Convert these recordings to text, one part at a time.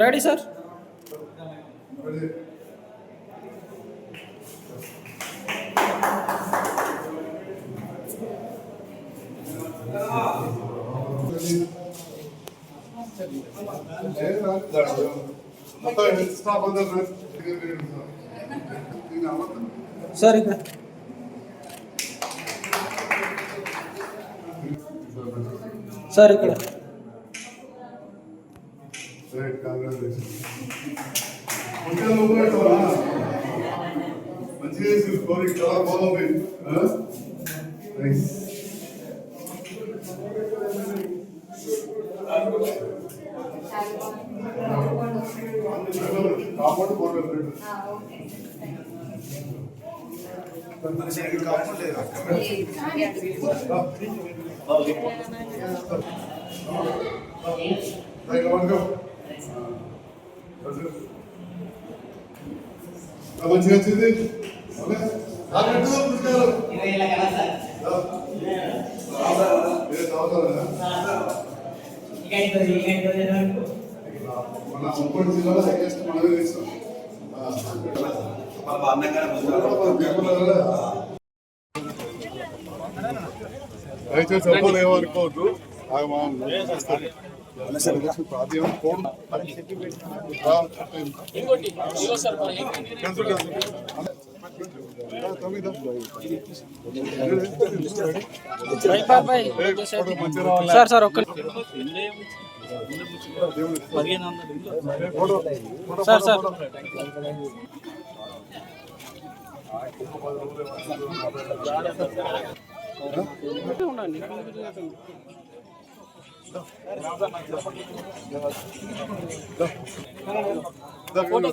Ready sir అదే. మొత్తం staff అందరూ నేను అమ్మతాను సార్ ఇక్కడ సార్ ఇక్కడ. మంచిగా చాలా బాగుంది కాపాడు మంచిగా వచ్చింది మన జిల్లాలో హైయెస్ట్ మనమే దయచేసి ఏమనుకోవద్దు ఫోటో మంచిగా రావాలా? సార్ సార్ ఒక్క సార్, సార్. ఫోటో.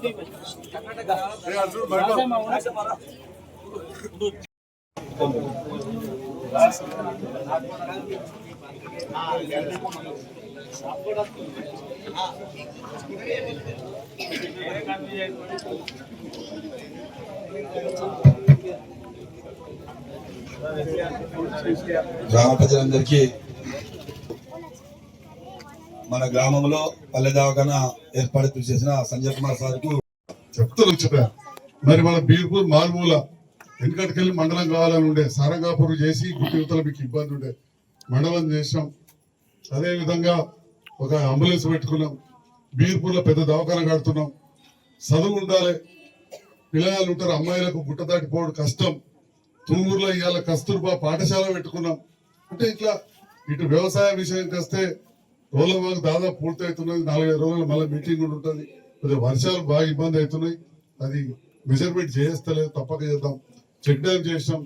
గ్రామ ప్రజలందరికీ మన గ్రామంలో పల్లె దవాఖాన ఏర్పాటు చేసిన సంజయ్ కుమార్ సార్కు చెప్తాను చెప్పా. మరి మన బీర్పూర్ మారుమూల వెనుకటికెళ్ళి మండలం కావాలని ఉండే సారంగాపూర్ చేసి గుట్టి మీకు ఇబ్బంది ఉండే మండలం చేసాం అదేవిధంగా ఒక అంబులెన్స్ పెట్టుకున్నాం. బీర్పూర్లో పెద్ద దవాఖాన కడుతున్నాం. చదువు ఉండాలి. పిల్లగాళ్ళు ఉంటారు అమ్మాయిలకు గుట్ట దాటిపోవడం కష్టం. తూమూరులో ఇవాళ కస్తూర్బా పాఠశాల పెట్టుకున్నాం. అంటే ఇట్లా ఇటు వ్యవసాయ విషయానికి వస్తే రోజుల వరకు దాదాపు పూర్తి అవుతున్నది నాలుగైదు రోజులు మళ్ళీ మీటింగ్ కూడా ఉంటుంది. కొద్దిగా వర్షాలు బాగా ఇబ్బంది అవుతున్నాయి. అది మెజర్మెంట్ చేస్తలేదు తప్పక చేద్దాం. చెక్ డ్యామ్ చేసాం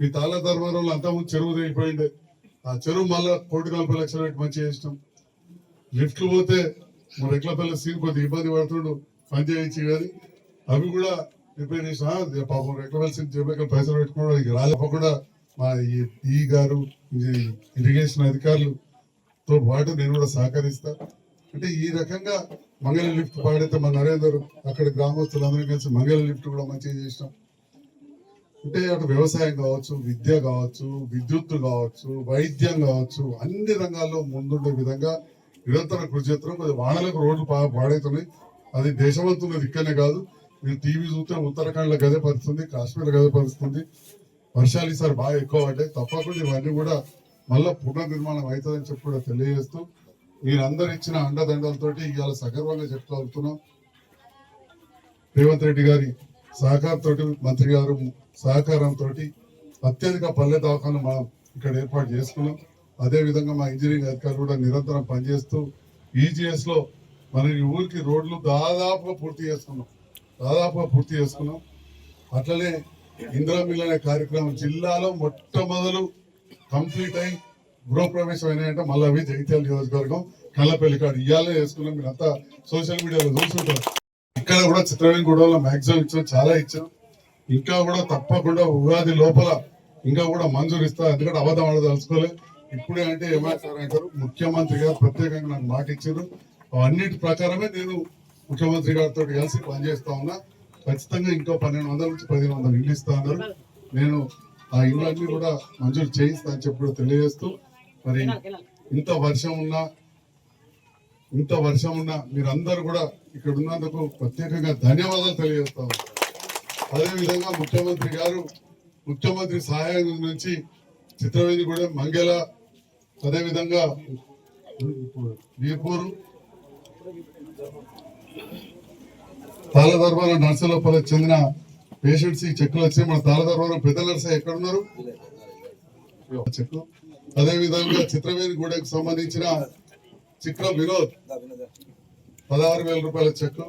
ఈ తాళ ధర్మారంలో అంతకుముందు చెరువు తెగిపోయిండే ఆ చెరువు మళ్ళీ కోటి నలభై లక్షలు పెట్టి మంచిగా చేసినాం. లిఫ్ట్లు పోతే మన రెగ్లపల్లి సీన్ కొద్దిగా ఇబ్బంది పడుతుండు పని చేయించి కానీ. అవి కూడా రిపేర్ చేసిన పాపం రెగ్లపల్లి సీన్ పైసలు పెట్టుకోవడానికి ఇక రాలేకపోకుండా మా ఈ గారు ఈ ఇరిగేషన్ అధికారులు తో పాటు నేను కూడా సహకరిస్తా. అంటే ఈ రకంగా మంగళ లిఫ్ట్ పాడైతే మా నరేందర్ అక్కడ గ్రామస్తులందరూ కలిసి మంగళ లిఫ్ట్ కూడా మంచిగా చేసినాం. అంటే అటు వ్యవసాయం కావచ్చు విద్య కావచ్చు విద్యుత్ కావచ్చు వైద్యం కావచ్చు అన్ని రంగాల్లో ముందుండే విధంగా నిరంతరం కృషి చేస్తున్నాం. కొద్దిగా వానలకు రోడ్లు పాడైతున్నాయి. అది దేశవంతున్నది ఇక్కడనే కాదు మీరు టీవీ చూస్తే ఉత్తరాఖండ్లో గదే పరుస్తుంది కాశ్మీర్ గదే పరుస్తుంది వర్షాలు ఈసారి బాగా ఎక్కువ పడ్డాయి. తప్పకుండా ఇవన్నీ కూడా మళ్ళీ పునర్నిర్మాణం అవుతుందని చెప్పి కూడా తెలియజేస్తూ మీరందరూ ఇచ్చిన అండదండలతోటి ఇవాళ సగర్వంగా చెప్పుకోగలుగుతున్నాం. రేవంత్ రెడ్డి గారి సహకారంతో మంత్రి గారు సహకారంతో అత్యధిక పల్లె దవాఖాను మనం ఇక్కడ ఏర్పాటు చేసుకున్నాం. అదే విధంగా మా ఇంజనీరింగ్ అధికారులు కూడా నిరంతరం పనిచేస్తూ ఈజీఎస్లో మన ఈ ఊరికి రోడ్లు దాదాపుగా పూర్తి చేసుకున్నాం. దాదాపుగా పూర్తి చేసుకున్నాం. అట్లనే ఇందిరా మిల్ అనే కార్యక్రమం జిల్లాలో మొట్టమొదలు కంప్లీట్ అయి గృహప్రవేశం అయినాయంటే మళ్ళీ అవి జగిత్యాల నియోజకవర్గం కళ్ళపల్లి కాడు. ఇవాళే చేసుకున్నాం. మీరు అంతా సోషల్ మీడియాలో చూసుకుంటారు ఇక్కడ కూడా చిత్రవేణి గూడలో మాక్సిమం ఇచ్చాం చాలా ఇచ్చాం. ఇంకా కూడా తప్పకుండా ఉగాది లోపల ఇంకా కూడా మంజూరు ఇస్తారు ఎందుకంటే అబద్ధం ఆడదలుచుకోలే. ఇప్పుడే అంటే ఏమంటారు అంటారు ముఖ్యమంత్రి గారు ప్రత్యేకంగా నాకు మాట ఇచ్చారు. అన్నిటి ప్రకారమే నేను ముఖ్యమంత్రి గారితో కలిసి పనిచేస్తా ఉన్నా. ఖచ్చితంగా ఇంకో పన్నెండు వందల నుంచి పదిహేను వందలు ఇల్లు ఇస్తా ఉన్నారు. నేను ఆ ఇళ్ళన్నీ కూడా మంజూరు చేయిస్తా అని చెప్పి తెలియజేస్తూ మరి ఇంత వర్షం ఉన్నా ఇంత వర్షం ఉన్నా మీరందరూ కూడా ఇక్కడ ఉన్నందుకు ప్రత్యేకంగా ధన్యవాదాలు తెలియజేస్తా అదే అదేవిధంగా ముఖ్యమంత్రి గారు ముఖ్యమంత్రి సహాయం నుంచి చిత్రవేది కూడా మంగళ అదే విధంగా వీర్పూరు తాళదర్వాల నర్సులపల్లి చెందిన పేషెంట్స్ ఈ చెక్కులు వచ్చి మన తాళదర్వాల పెద్ద నర్స ఎక్కడ ఉన్నారు చెక్కు. అదే విధంగా చిత్రవేణి గూడెకు సంబంధించిన చిక్ర వినోద్ పదహారు వేల రూపాయల చెక్కు.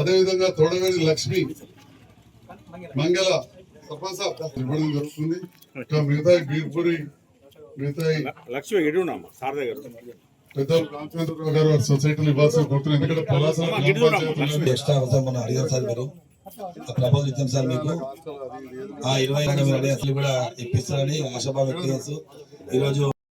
అదే విధంగా తోడవేణి లక్ష్మి మంగళ సర్పంచ్ ఇవ్వడం జరుగుతుంది. ఇంకా మిగతా బీర్పూరి మిగతా లక్ష్మి ఎడు సార్ దగ్గర. పెద్దలు రామచంద్రరావు గారు వారి సొసైటీలు ఇవ్వాల్సిన కోరుతున్నాను ఎందుకంటే పలాస గ్రామ పంచాయతీ ఉన్నది. ఎక్స్ట్రా అవసరం మనం అడిగారు సార్ మీరు ఆ ప్రపోజల్ ఇచ్చాం సార్ మీకు ఆ ఇరవై రెండు వేల అసలు కూడా ఇప్పిస్తారని ఆశాభావం వ్యక్తం చేస్తూ ఈరోజు